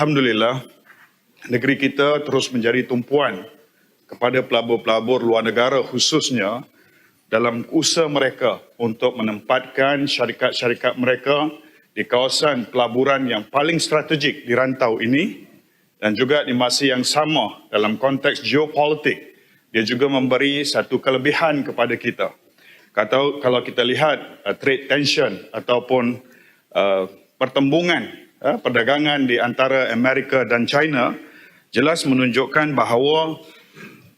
Alhamdulillah, negeri kita terus menjadi tumpuan kepada pelabur-pelabur luar negara khususnya dalam usaha mereka untuk menempatkan syarikat-syarikat mereka di kawasan pelaburan yang paling strategik di rantau ini dan juga di masa yang sama dalam konteks geopolitik dia juga memberi satu kelebihan kepada kita. Kata kalau kita lihat uh, trade tension ataupun uh, pertembungan perdagangan di antara Amerika dan China jelas menunjukkan bahawa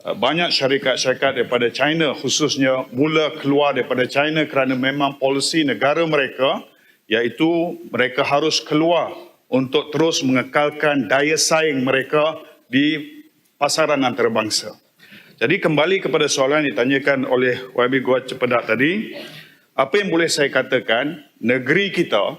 uh, banyak syarikat-syarikat daripada China khususnya mula keluar daripada China kerana memang polisi negara mereka iaitu mereka harus keluar untuk terus mengekalkan daya saing mereka di pasaran antarabangsa. Jadi kembali kepada soalan yang ditanyakan oleh YB Gua Cepedak tadi, apa yang boleh saya katakan, negeri kita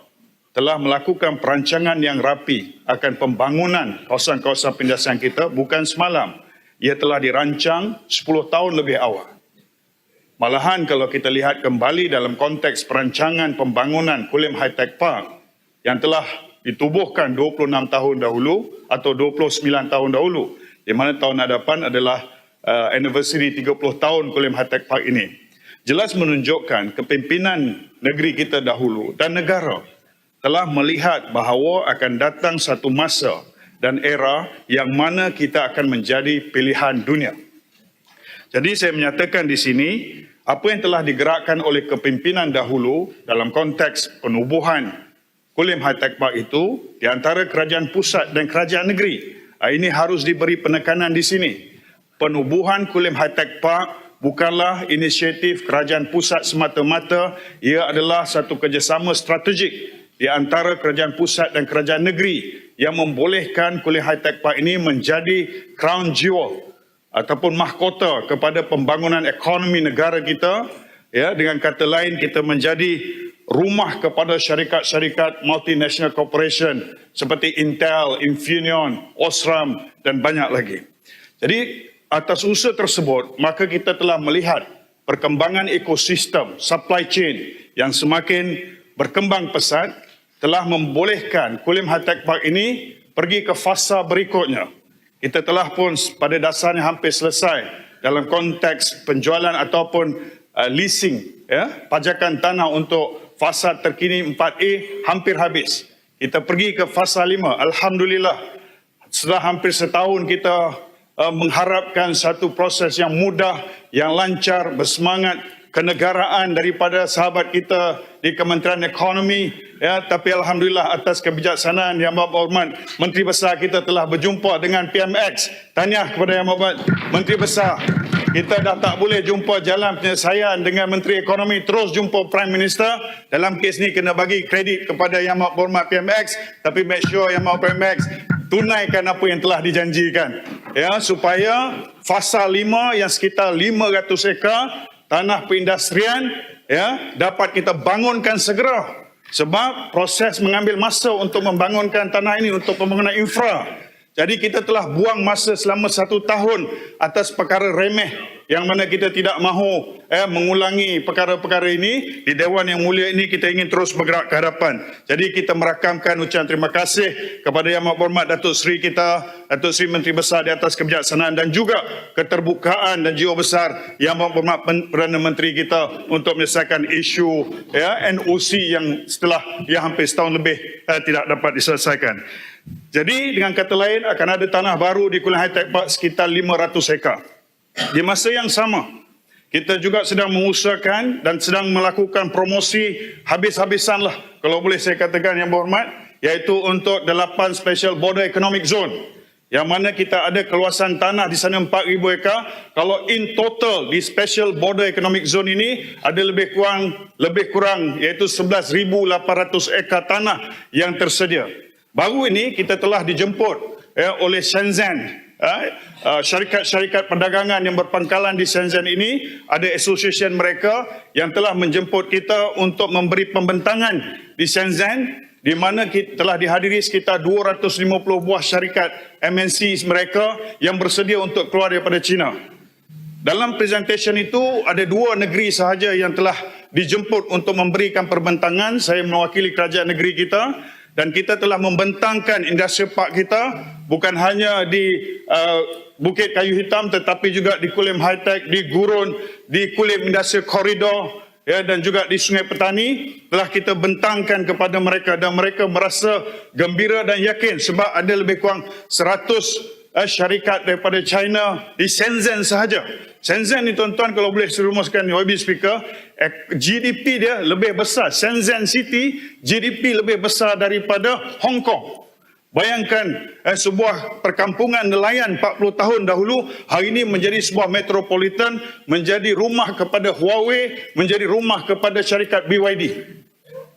telah melakukan perancangan yang rapi akan pembangunan kawasan-kawasan pindasian kita bukan semalam. Ia telah dirancang 10 tahun lebih awal. Malahan kalau kita lihat kembali dalam konteks perancangan pembangunan Kulim High Tech Park yang telah ditubuhkan 26 tahun dahulu atau 29 tahun dahulu di mana tahun hadapan adalah uh, anniversary 30 tahun Kulim High Park ini jelas menunjukkan kepimpinan negeri kita dahulu dan negara telah melihat bahawa akan datang satu masa dan era yang mana kita akan menjadi pilihan dunia. Jadi saya menyatakan di sini apa yang telah digerakkan oleh kepimpinan dahulu dalam konteks penubuhan Kulim Park itu di antara kerajaan pusat dan kerajaan negeri. Ah, ini harus diberi penekanan di sini penubuhan Kulim Park bukanlah inisiatif kerajaan pusat semata-mata, ia adalah satu kerjasama strategik di antara kerajaan pusat dan kerajaan negeri yang membolehkan Kulim High Tech Park ini menjadi crown jewel ataupun mahkota kepada pembangunan ekonomi negara kita. Ya, dengan kata lain kita menjadi rumah kepada syarikat-syarikat multinational corporation seperti Intel, Infineon, Osram dan banyak lagi. Jadi atas usaha tersebut, maka kita telah melihat perkembangan ekosistem supply chain yang semakin berkembang pesat telah membolehkan Kulim High Park ini pergi ke fasa berikutnya. Kita telah pun pada dasarnya hampir selesai dalam konteks penjualan ataupun uh, leasing ya, pajakan tanah untuk fasa terkini 4A hampir habis. Kita pergi ke fasa 5. Alhamdulillah setelah hampir setahun kita uh, mengharapkan satu proses yang mudah, yang lancar, bersemangat, kenegaraan daripada sahabat kita di Kementerian Ekonomi ya tapi alhamdulillah atas kebijaksanaan yang berhormat Menteri Besar kita telah berjumpa dengan PMX tahniah kepada yang berhormat Menteri Besar. Kita dah tak boleh jumpa jalan penyelesaian dengan Menteri Ekonomi. Terus jumpa Prime Minister. Dalam kes ni kena bagi kredit kepada yang berhormat PMX tapi make sure yang berhormat PMX tunaikan apa yang telah dijanjikan. Ya supaya fasa 5 yang sekitar 500 ekar tanah perindustrian ya dapat kita bangunkan segera. Sebab proses mengambil masa untuk membangunkan tanah ini untuk pembangunan infra jadi kita telah buang masa selama satu tahun atas perkara remeh yang mana kita tidak mahu eh, mengulangi perkara-perkara ini di Dewan Yang Mulia ini kita ingin terus bergerak ke hadapan. Jadi kita merakamkan ucapan terima kasih kepada Yang Hormat Datuk Seri kita, Datuk Seri Menteri Besar di atas kebijaksanaan dan juga keterbukaan dan jiwa besar Yang Hormat Perdana Menteri kita untuk menyelesaikan isu ya, NOC yang setelah yang hampir setahun lebih eh, tidak dapat diselesaikan. Jadi dengan kata lain akan ada tanah baru di Kuala High Tech Park sekitar 500 ekar. Di masa yang sama, kita juga sedang mengusahakan dan sedang melakukan promosi habis-habisan lah kalau boleh saya katakan yang berhormat iaitu untuk 8 Special Border Economic Zone yang mana kita ada keluasan tanah di sana 4,000 ekar. Kalau in total di Special Border Economic Zone ini ada lebih kurang lebih kurang iaitu 11,800 ekar tanah yang tersedia Baru ini kita telah dijemput ya, oleh Shenzhen. Ya, syarikat-syarikat perdagangan yang berpangkalan di Shenzhen ini ada association mereka yang telah menjemput kita untuk memberi pembentangan di Shenzhen di mana kita telah dihadiri sekitar 250 buah syarikat MNC mereka yang bersedia untuk keluar daripada China. Dalam presentation itu ada dua negeri sahaja yang telah dijemput untuk memberikan perbentangan. Saya mewakili kerajaan negeri kita dan kita telah membentangkan industri park kita bukan hanya di uh, Bukit Kayu Hitam tetapi juga di Kulim High Tech, di Gurun, di Kulim Industri Corridor ya dan juga di Sungai Petani telah kita bentangkan kepada mereka dan mereka merasa gembira dan yakin sebab ada lebih kurang 100 uh, syarikat daripada China di Shenzhen sahaja. Shenzhen ni tuan-tuan kalau boleh serumuskan YB speaker, eh, GDP dia lebih besar. Shenzhen City GDP lebih besar daripada Hong Kong. Bayangkan eh, sebuah perkampungan nelayan 40 tahun dahulu hari ini menjadi sebuah metropolitan, menjadi rumah kepada Huawei, menjadi rumah kepada syarikat BYD.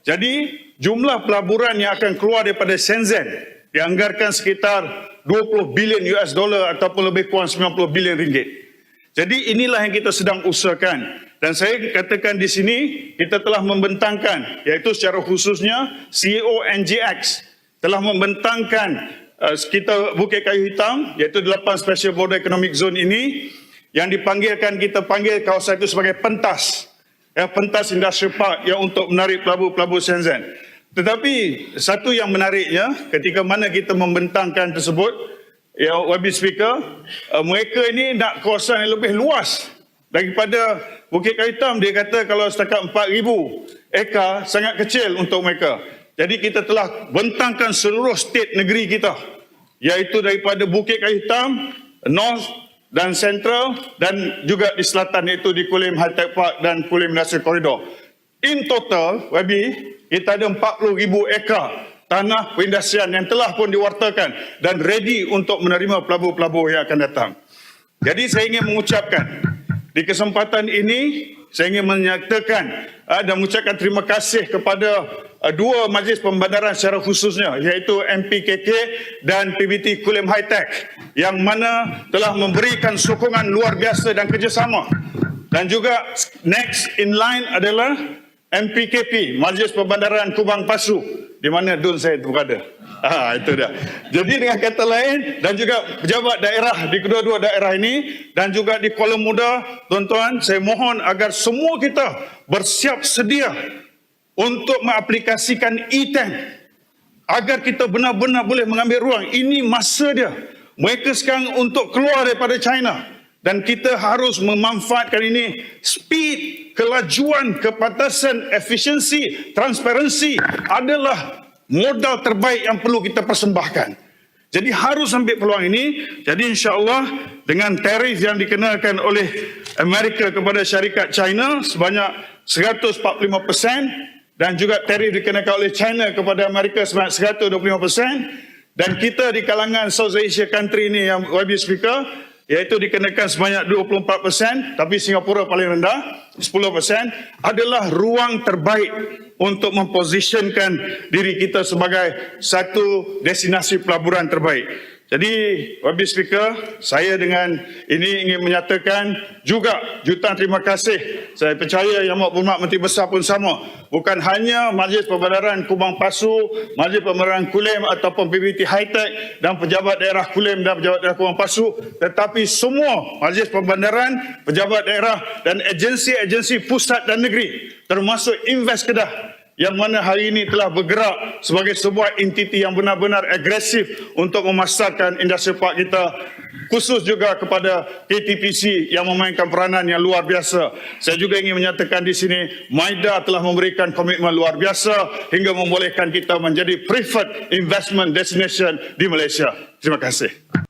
Jadi jumlah pelaburan yang akan keluar daripada Shenzhen dianggarkan sekitar 20 bilion US dollar ataupun lebih kurang 90 bilion ringgit. Jadi inilah yang kita sedang usahakan. Dan saya katakan di sini, kita telah membentangkan, iaitu secara khususnya CEO NGX telah membentangkan uh, kita Bukit Kayu Hitam, iaitu 8 Special Border Economic Zone ini, yang dipanggilkan, kita panggil kawasan itu sebagai pentas. Ya, pentas Industri Park yang untuk menarik pelabur-pelabur Shenzhen. Tetapi satu yang menariknya, ketika mana kita membentangkan tersebut, ya YB speaker uh, mereka ini nak kawasan yang lebih luas daripada Bukit Kaitam. Dia kata kalau setakat 4000 ekar sangat kecil untuk mereka. Jadi kita telah bentangkan seluruh state negeri kita iaitu daripada Bukit Kaitam North dan Central dan juga di selatan iaitu di Kulim High Tech Park dan Kulim Industrial Corridor. In total YB kita ada 40,000 ekar tanah perindustrian yang telah pun diwartakan dan ready untuk menerima pelabur-pelabur yang akan datang. Jadi saya ingin mengucapkan di kesempatan ini saya ingin menyatakan uh, dan mengucapkan terima kasih kepada uh, dua majlis pembandaran secara khususnya iaitu MPKK dan PBT Kulim High Tech yang mana telah memberikan sokongan luar biasa dan kerjasama dan juga next in line adalah MPKP Majlis Pembandaran Kubang Pasu di mana Dun saya itu berada. Ha, itu dia. Jadi dengan kata lain dan juga pejabat daerah di kedua-dua daerah ini dan juga di Kuala Muda, tuan-tuan, saya mohon agar semua kita bersiap sedia untuk mengaplikasikan e-tank agar kita benar-benar boleh mengambil ruang. Ini masa dia. Mereka sekarang untuk keluar daripada China dan kita harus memanfaatkan ini speed, kelajuan, kepatasan, efisiensi, transparansi adalah modal terbaik yang perlu kita persembahkan. Jadi harus ambil peluang ini. Jadi insya-Allah dengan tarif yang dikenalkan oleh Amerika kepada syarikat China sebanyak 145% dan juga tarif dikenakan oleh China kepada Amerika sebanyak 125% dan kita di kalangan South Asia country ini yang YB speaker iaitu dikenakan sebanyak 24% tapi Singapura paling rendah 10% adalah ruang terbaik untuk mempositionkan diri kita sebagai satu destinasi pelaburan terbaik. Jadi, Wabi Speaker, saya dengan ini ingin menyatakan juga jutaan terima kasih. Saya percaya Yang Amat Berhormat Menteri Besar pun sama. Bukan hanya Majlis Pembandaran Kubang Pasu, Majlis Pembandaran Kulim ataupun PBT High Tech dan pejabat daerah Kulim dan pejabat daerah Kubang Pasu, tetapi semua Majlis Pembandaran, pejabat daerah dan agensi-agensi pusat dan negeri termasuk Invest Kedah yang mana hari ini telah bergerak sebagai sebuah entiti yang benar-benar agresif untuk memasarkan industri park kita khusus juga kepada KTPC yang memainkan peranan yang luar biasa. Saya juga ingin menyatakan di sini MAIDA telah memberikan komitmen luar biasa hingga membolehkan kita menjadi preferred investment destination di Malaysia. Terima kasih.